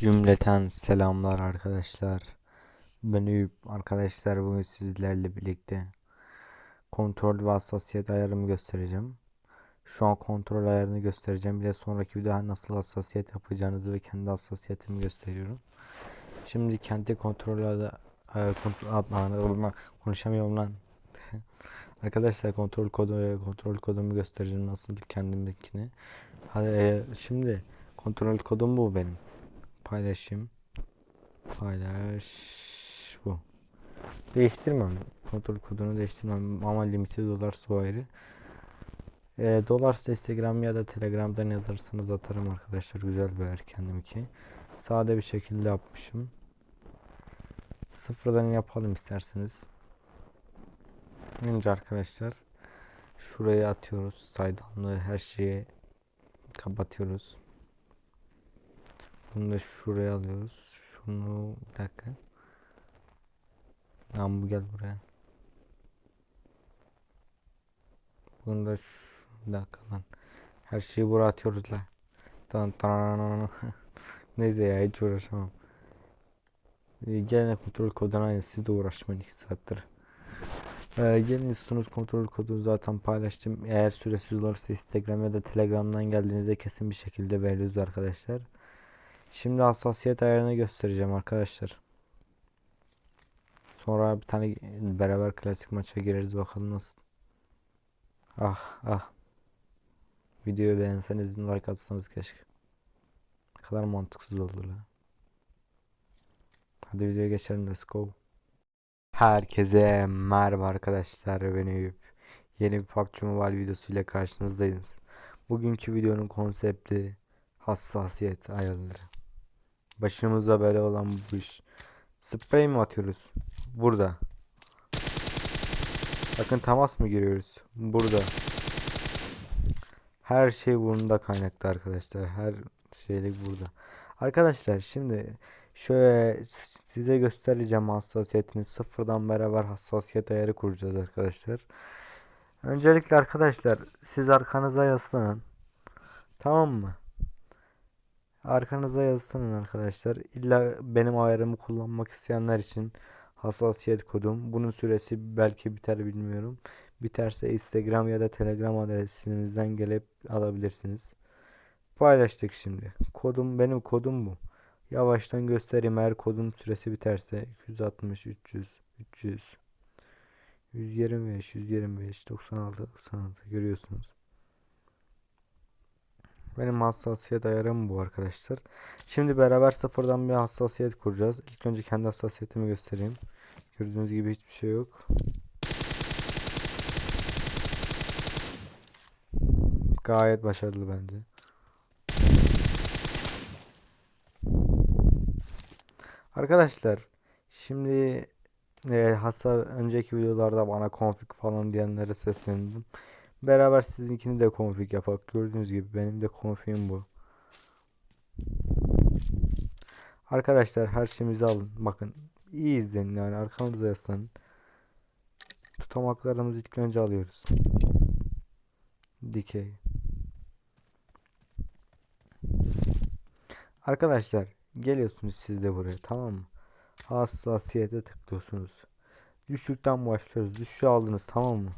Cümleten selamlar arkadaşlar. Ben Eyüp. Arkadaşlar bugün sizlerle birlikte kontrol ve hassasiyet ayarımı göstereceğim. Şu an kontrol ayarını göstereceğim. Bir de sonraki videoda nasıl hassasiyet yapacağınızı ve kendi hassasiyetimi gösteriyorum. Şimdi kendi kontrol e, kontrol konuşamıyorum lan. Arkadaşlar kontrol kodu kontrol kodumu göstereceğim nasıl kendimkini. Hadi, e, şimdi kontrol kodum bu benim paylaşayım. Paylaş bu. Değiştirmem. Kontrol kodunu değiştirmem ama limiti dolar su ayrı. E, dolarsa Instagram ya da Telegram'dan yazarsanız atarım arkadaşlar. Güzel bir yer kendimki. Sade bir şekilde yapmışım. Sıfırdan yapalım isterseniz. Önce arkadaşlar şuraya atıyoruz. Saydamlı her şeyi kapatıyoruz. Bunu da şuraya alıyoruz. Şunu bir dakika. Tamam bu gel buraya. Bunu da şu bir dakika lan. Her şeyi buraya atıyoruz la. Tan tan Neyse ya hiç uğraşamam. Ee, Gene kontrol koduna aynı siz de uğraşmayın 2 saattir. Ee, gelin sunuz kontrol kodunu zaten paylaştım. Eğer süresiz olursa Instagram ya da Telegram'dan geldiğinizde kesin bir şekilde veriyoruz arkadaşlar. Şimdi hassasiyet ayarını göstereceğim arkadaşlar. Sonra bir tane beraber klasik maça gireriz bakalım nasıl. Ah ah. Videoyu beğenseniz like atsanız keşke. Ne kadar mantıksız oldu la. Hadi videoya geçelim let's go. Herkese merhaba arkadaşlar ben Eyüp. Yeni bir PUBG Mobile videosuyla karşınızdayız. Bugünkü videonun konsepti hassasiyet ayarları. Başımıza böyle olan bu iş. Sprey mi atıyoruz? Burada. Bakın temas mı giriyoruz? Burada. Her şey bunda kaynaklı arkadaşlar. Her şeylik burada. Arkadaşlar şimdi şöyle size göstereceğim hassasiyetini. Sıfırdan beraber hassasiyet ayarı kuracağız arkadaşlar. Öncelikle arkadaşlar siz arkanıza yaslanın. Tamam mı? Arkanıza yazsın arkadaşlar. İlla benim ayarımı kullanmak isteyenler için hassasiyet kodum. Bunun süresi belki biter bilmiyorum. Biterse Instagram ya da Telegram adresimizden gelip alabilirsiniz. Paylaştık şimdi. Kodum benim kodum bu. Yavaştan göstereyim eğer kodun süresi biterse 260 300 300 125 125 96 96 görüyorsunuz. Benim hassasiyet ayarım bu arkadaşlar. Şimdi beraber sıfırdan bir hassasiyet kuracağız. İlk önce kendi hassasiyetimi göstereyim. Gördüğünüz gibi hiçbir şey yok. Gayet başarılı bence. Arkadaşlar şimdi e, hassa önceki videolarda bana config falan diyenlere seslendim. Beraber sizinkini de config yapak. Gördüğünüz gibi benim de config'im bu. Arkadaşlar her şeyimizi alın. Bakın iyi izleyin yani arkanızda yaslanın. Tutamaklarımızı ilk önce alıyoruz. Dikey. Arkadaşlar geliyorsunuz siz de buraya tamam mı? Hassasiyete tıklıyorsunuz. Düşükten başlıyoruz. Düşüğü aldınız tamam mı?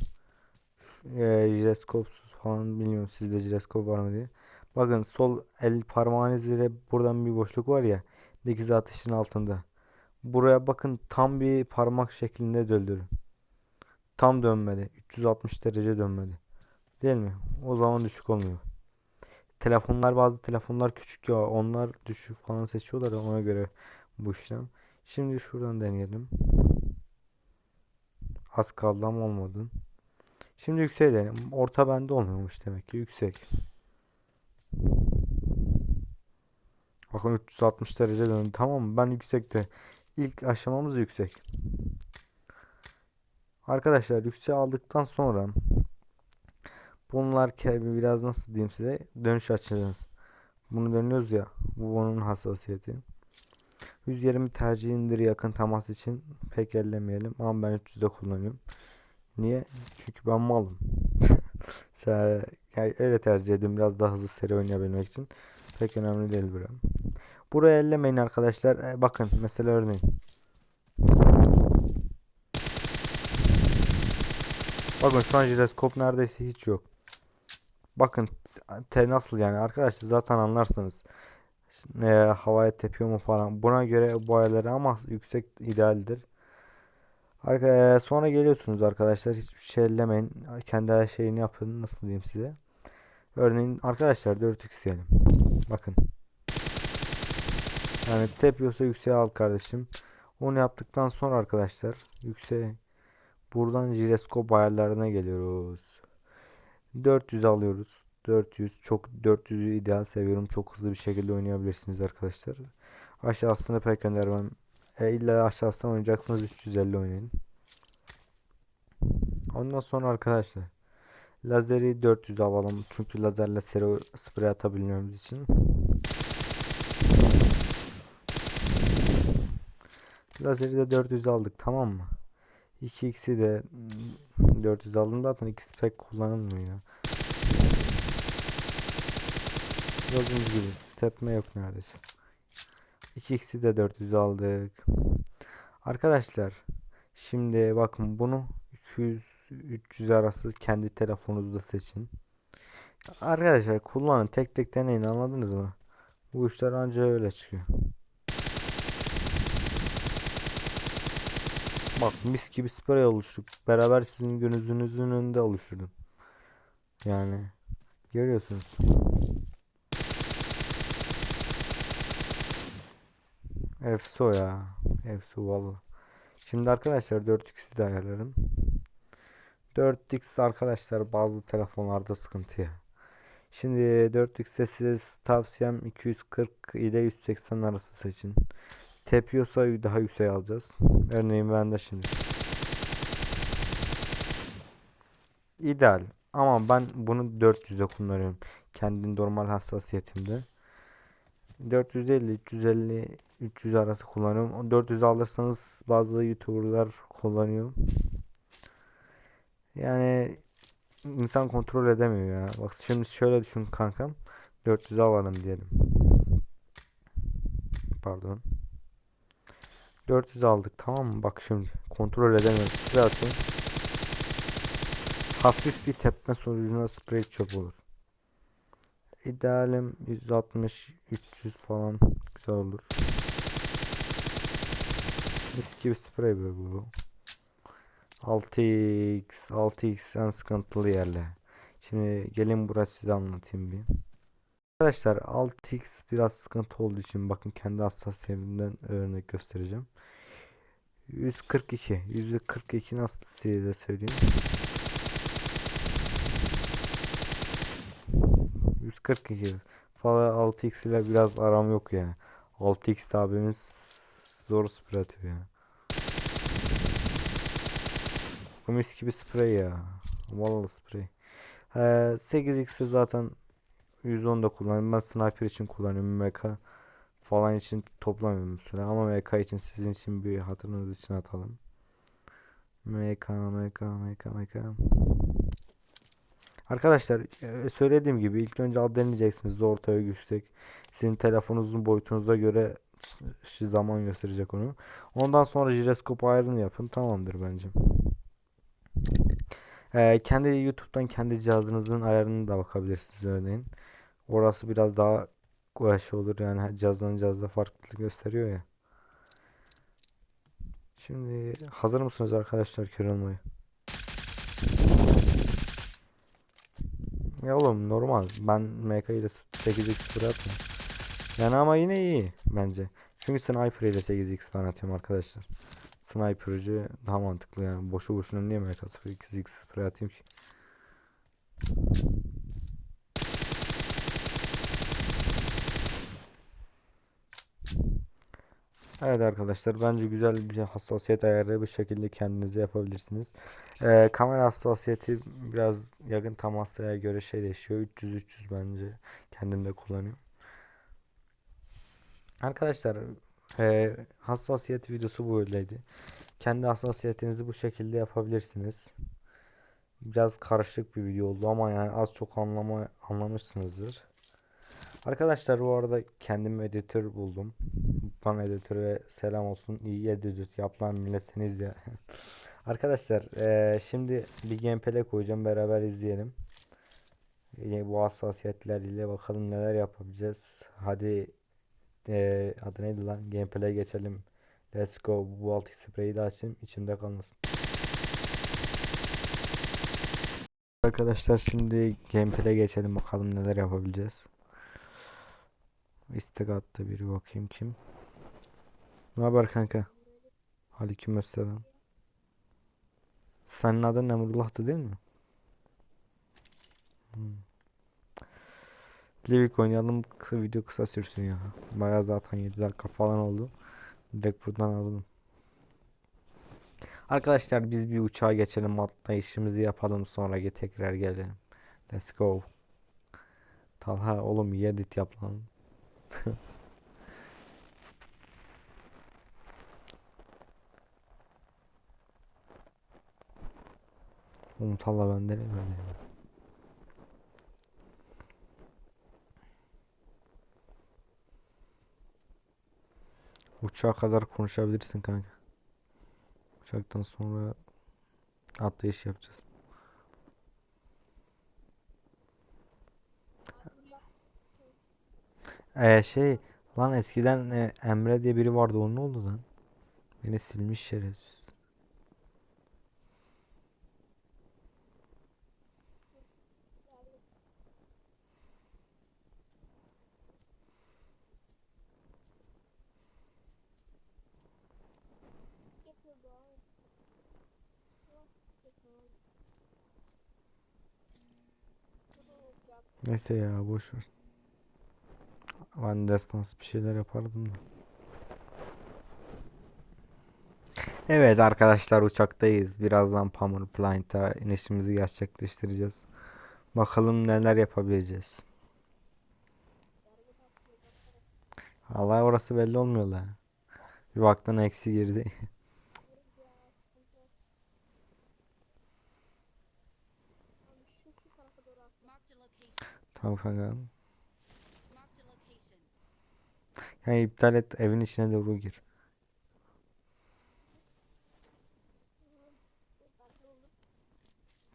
E, jiroskopsuz falan bilmiyorum sizde jiroskop var mı diye. Bakın sol el parmağınız ile buradan bir boşluk var ya dikiz atışın altında. Buraya bakın tam bir parmak şeklinde döndürün. Tam dönmedi. 360 derece dönmedi. Değil mi? O zaman düşük olmuyor. Telefonlar bazı telefonlar küçük ya onlar düşük falan seçiyorlar ona göre bu işlem. Şimdi şuradan deneyelim. Az kaldı ama olmadı. Şimdi yüksek deneyelim. Orta bende olmuyormuş demek ki. Yüksek. Bakın 360 derece döndü. Tamam mı? Ben yüksekte. İlk aşamamız yüksek. Arkadaşlar yüksek aldıktan sonra bunlar biraz nasıl diyeyim size dönüş açacağız. Bunu dönüyoruz ya. Bu onun hassasiyeti. 120 tercihindir yakın temas için pek ellemeyelim ama ben 300'de kullanıyorum. Niye? Çünkü ben malım. yani öyle tercih ediyorum biraz daha hızlı seri oynayabilmek için. Pek önemli değil bura. Buraya ellemeyin arkadaşlar. E, bakın mesela örneğin. Bakın şu an jiroskop neredeyse hiç yok. Bakın te nasıl yani arkadaşlar zaten anlarsınız. E, havaya tepiyor mu falan. Buna göre bu ayarları ama yüksek idealdir. Arka, sonra geliyorsunuz arkadaşlar. Hiçbir şey ellemeyin. Kendi şeyini yapın. Nasıl diyeyim size. Örneğin arkadaşlar 4x diyelim. Bakın. Yani tepiyorsa yükseğe al kardeşim. Onu yaptıktan sonra arkadaşlar yükseğe buradan jiroskop ayarlarına geliyoruz. 400 alıyoruz. 400 çok 400'ü ideal seviyorum. Çok hızlı bir şekilde oynayabilirsiniz arkadaşlar. Aşağısını pek önermem. E, illa aşağısından oynayacaksınız 350 oynayın. Ondan sonra arkadaşlar lazeri 400 alalım. Çünkü lazerle seri sprey atabilmemiz için. Lazeri de 400 aldık tamam mı? 2x'i de mm, 400 aldım zaten ikisi pek kullanılmıyor. Gördüğünüz gibi tepme yok neredeyse. 2x'i de 400 aldık. Arkadaşlar şimdi bakın bunu 200 300 arası kendi telefonunuzda seçin. Arkadaşlar kullanın tek tek deneyin anladınız mı? Bu işler ancak öyle çıkıyor. Bak mis gibi sprey oluştuk. Beraber sizin gözünüzün önünde oluşturdum. Yani görüyorsunuz. Efso ya. Efso valla. Şimdi arkadaşlar 4x'i de ayarlarım. 4x arkadaşlar bazı telefonlarda sıkıntı ya. Şimdi 4x'te size tavsiyem 240 ile 180 arası seçin. Tepiyorsa daha yüksek alacağız. Örneğin ben de şimdi. İdeal. Ama ben bunu 400'e kullanıyorum. Kendi normal hassasiyetimde. 450, 350, 300 arası kullanıyorum. 400 alırsanız bazı YouTuber'lar kullanıyor. Yani insan kontrol edemiyor ya. Bak şimdi şöyle düşün kankam. 400 alalım diyelim. Pardon. 400 aldık tamam mı? Bak şimdi kontrol edemiyoruz. Zaten hafif bir tepme sonucunda sprey çöp olur. İdealim 160 300 falan güzel olur. Mis gibi sprey böyle bu. 6x 6x en sıkıntılı yerler. Şimdi gelin burası size anlatayım bir. Arkadaşlar 6x biraz sıkıntı olduğu için bakın kendi hassasiyetimden örnek göstereceğim. 142 142 nasıl size söyleyeyim. 142 falan 6x ile biraz aram yok yani. 6x abimiz zor sprey atıyor yani. Bu mis gibi sprey ya. Vallahi sprey. Ee, 8x'i zaten 110'da kullanıyorum. Ben sniper için kullanıyorum. MK falan için toplamıyorum süre. Ama MK için sizin için bir hatırınız için atalım. MK MK MK MK Arkadaşlar e, söylediğim gibi ilk önce al deneyeceksiniz. Ortaya yüksek. Sizin telefonunuzun boyutunuza göre zaman gösterecek onu. Ondan sonra jiroskop ayarını yapın. Tamamdır bence. Ee, kendi YouTube'dan kendi cihazınızın ayarını da bakabilirsiniz örneğin. Orası biraz daha şey olur yani cihazdan cihazda farklılık gösteriyor ya. Şimdi hazır mısınız arkadaşlar kör olmayı? Ya oğlum normal. Ben MK ile 8x atmıyorum. Yani ama yine iyi bence. Çünkü sniper ile 8x ben atıyorum arkadaşlar. Sniper'cı daha mantıklı yani. Boşu boşuna niye MK02x spray atayım ki? Evet arkadaşlar bence güzel bir hassasiyet ayarı bu şekilde kendinize yapabilirsiniz. Ee, kamera hassasiyeti biraz yakın temaslara göre şey değişiyor. 300-300 bence kendimde kullanıyorum. Arkadaşlar e, hassasiyet videosu böyleydi. Kendi hassasiyetinizi bu şekilde yapabilirsiniz. Biraz karışık bir video oldu ama yani az çok anlama, anlamışsınızdır. Arkadaşlar bu arada kendim editör buldum. Bana editöre selam olsun. İyi edit yap lan milletsiniz ya. Arkadaşlar eee, şimdi bir gameplay koyacağım beraber izleyelim. Yine bu hassasiyetler ile bakalım neler yapabileceğiz. Hadi eee adı neydi lan? Gameplay geçelim. Let's go. Bu Baltic spreyi de açayım. içimde kalmasın. Arkadaşlar şimdi gameplay geçelim bakalım neler yapabileceğiz. İstek attı biri bakayım kim. Ne haber kanka? Aleykümselam. Senin adın Emrullah'tı değil mi? Hmm. Livik oynayalım kısa video kısa sürsün ya. Bayağı zaten 7 dakika falan oldu. Direkt buradan alalım. Arkadaşlar biz bir uçağa geçelim hatta işimizi yapalım sonra tekrar gelelim. Let's go. Talha oğlum iyi edit yap lan. Oğlum Talha bende ne böyle? Uçağa kadar konuşabilirsin kanka. Uçaktan sonra atlayış yapacağız. Ee, şey lan eskiden e, Emre diye biri vardı o ne oldu lan? Beni silmiş şerefsiz. Neyse ya boş ver. Ben destans bir şeyler yapardım da. Evet arkadaşlar uçaktayız. Birazdan Pamir Plant'a inişimizi gerçekleştireceğiz. Bakalım neler yapabileceğiz. Allah orası belli olmuyor la. Bir baktın eksi girdi. Tamam kanka. Yani iptal et evin içine doğru gir.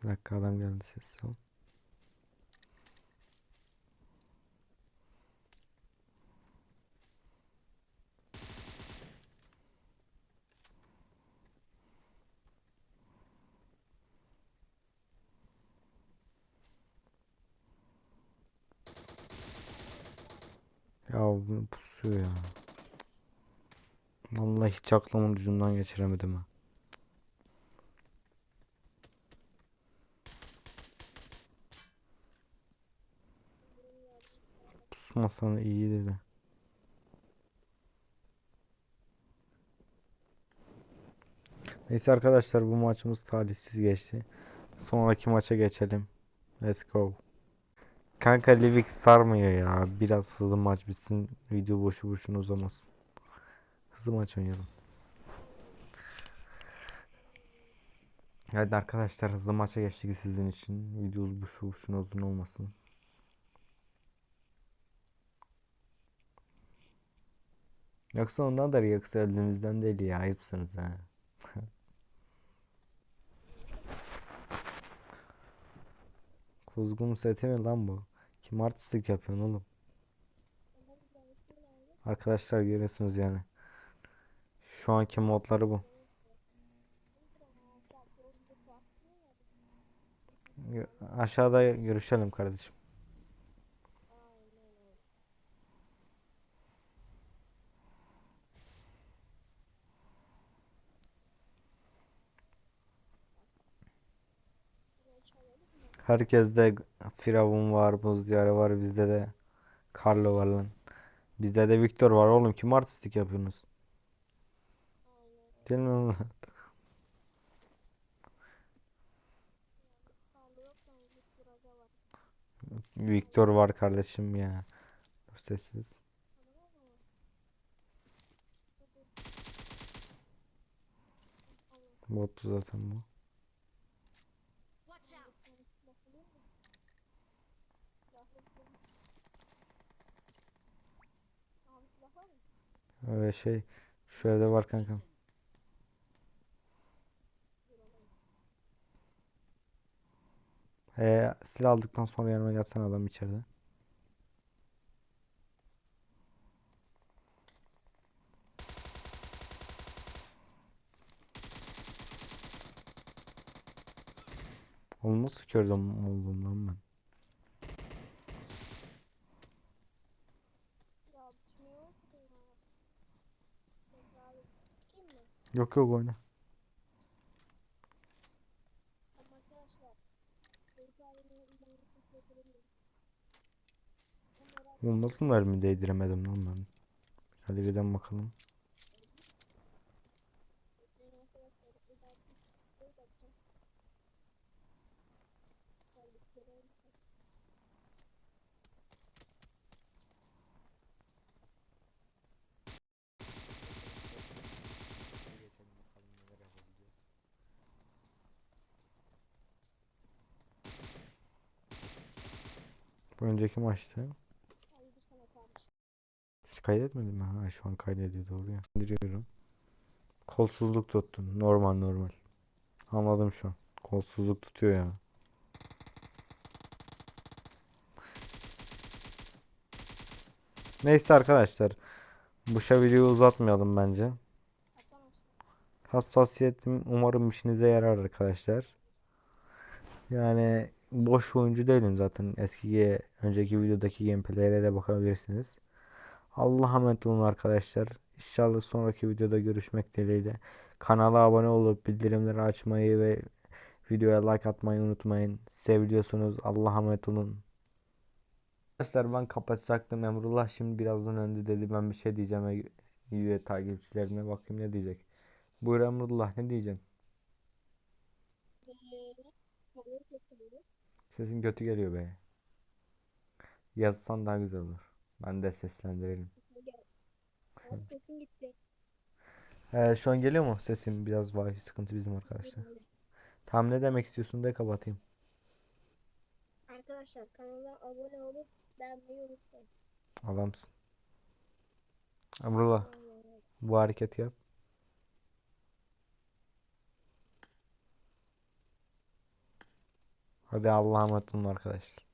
Bir dakika adam geldi sessiz ol. Ya bu pusuyor ya. Vallahi hiç aklımın ucundan geçiremedim ha. Pusmasan iyiydi de. Neyse arkadaşlar bu maçımız talihsiz geçti. Sonraki maça geçelim. Let's go. Kanka Livik sarmıyor ya. Biraz hızlı maç bitsin. Video boşu boşuna uzamasın. Hızlı maç oynayalım. Evet arkadaşlar hızlı maça geçtik sizin için. Videomuz boşu boşuna uzun olmasın. Yoksa ondan da yoksa öldüğümüzden değil ya. Ayıpsınız ha. Kuzgun seti mi lan bu? Kim artistlik yapıyorsun oğlum? Arkadaşlar görüyorsunuz yani. Şu anki modları bu. Aşağıda görüşelim kardeşim. Herkeste Firavun var, Buz Diyarı var, bizde de Carlo var lan. Bizde de Victor var oğlum. Kim artistlik yapıyorsunuz? Değil mi lan? Victor var kardeşim ya. Sessiz. Bottu zaten bu. Ee, şey şu evde var kankam. Ee, silah aldıktan sonra yanıma gelsen adam içeride. Oğlum nasıl kördüm oldum lan ben? Ya bitmiyor ki ya. Tekrar mi? Yok yok oyna. Nasıl mermi değdiremedim lan ben? Hadi gidelim bakalım. Bu önceki maçtı. Hiç kaydetmedim mi? Ha şu an kaydediyor doğru ya. İndiriyorum. Kolsuzluk tuttun. Normal normal. Anladım şu an. Kolsuzluk tutuyor ya. Neyse arkadaşlar. Bu şu videoyu uzatmayalım bence. Hassasiyetim umarım işinize yarar arkadaşlar. Yani boş oyuncu değilim zaten. Eski önceki videodaki gameplay'lere de bakabilirsiniz. Allah'a emanet olun arkadaşlar. İnşallah sonraki videoda görüşmek dileğiyle. Kanala abone olup bildirimleri açmayı ve videoya like atmayı unutmayın. Seviliyorsunuz. Allah'a emanet olun. Arkadaşlar ben kapatacaktım. Emrullah şimdi birazdan önde dedi. Ben bir şey diyeceğim. Üye takipçilerime bakayım ne diyecek. Buyur Emrullah ne diyeceksin? Sesin kötü geliyor be. Yazsan daha güzel olur. Ben de seslendirelim. Sesin gitti. Ee, şu an geliyor mu sesim? Biraz wifi sıkıntı bizim arkadaşlar. Tam ne demek istiyorsun de kapatayım. Arkadaşlar kanala abone olup beğenmeyi unutmayın. Adamsın. Emrullah bu hareketi yap. Hadi Allah'a emanet olun arkadaşlar.